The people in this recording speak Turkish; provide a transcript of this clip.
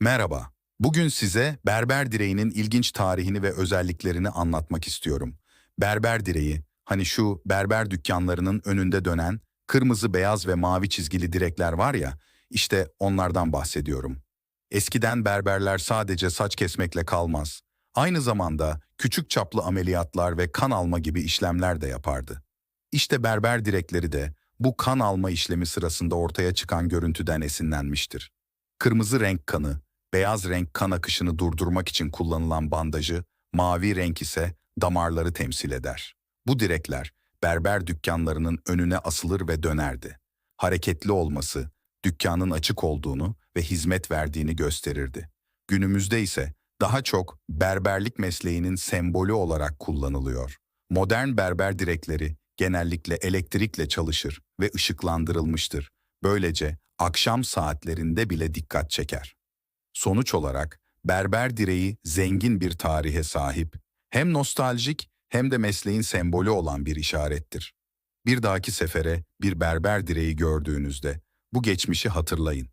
Merhaba. Bugün size berber direğinin ilginç tarihini ve özelliklerini anlatmak istiyorum. Berber direği, hani şu berber dükkanlarının önünde dönen kırmızı, beyaz ve mavi çizgili direkler var ya, işte onlardan bahsediyorum. Eskiden berberler sadece saç kesmekle kalmaz. Aynı zamanda küçük çaplı ameliyatlar ve kan alma gibi işlemler de yapardı. İşte berber direkleri de bu kan alma işlemi sırasında ortaya çıkan görüntüden esinlenmiştir. Kırmızı renk kanı, beyaz renk kan akışını durdurmak için kullanılan bandajı, mavi renk ise damarları temsil eder. Bu direkler berber dükkanlarının önüne asılır ve dönerdi. Hareketli olması, dükkanın açık olduğunu ve hizmet verdiğini gösterirdi. Günümüzde ise daha çok berberlik mesleğinin sembolü olarak kullanılıyor. Modern berber direkleri genellikle elektrikle çalışır ve ışıklandırılmıştır. Böylece akşam saatlerinde bile dikkat çeker. Sonuç olarak berber direği zengin bir tarihe sahip, hem nostaljik hem de mesleğin sembolü olan bir işarettir. Bir dahaki sefere bir berber direği gördüğünüzde bu geçmişi hatırlayın.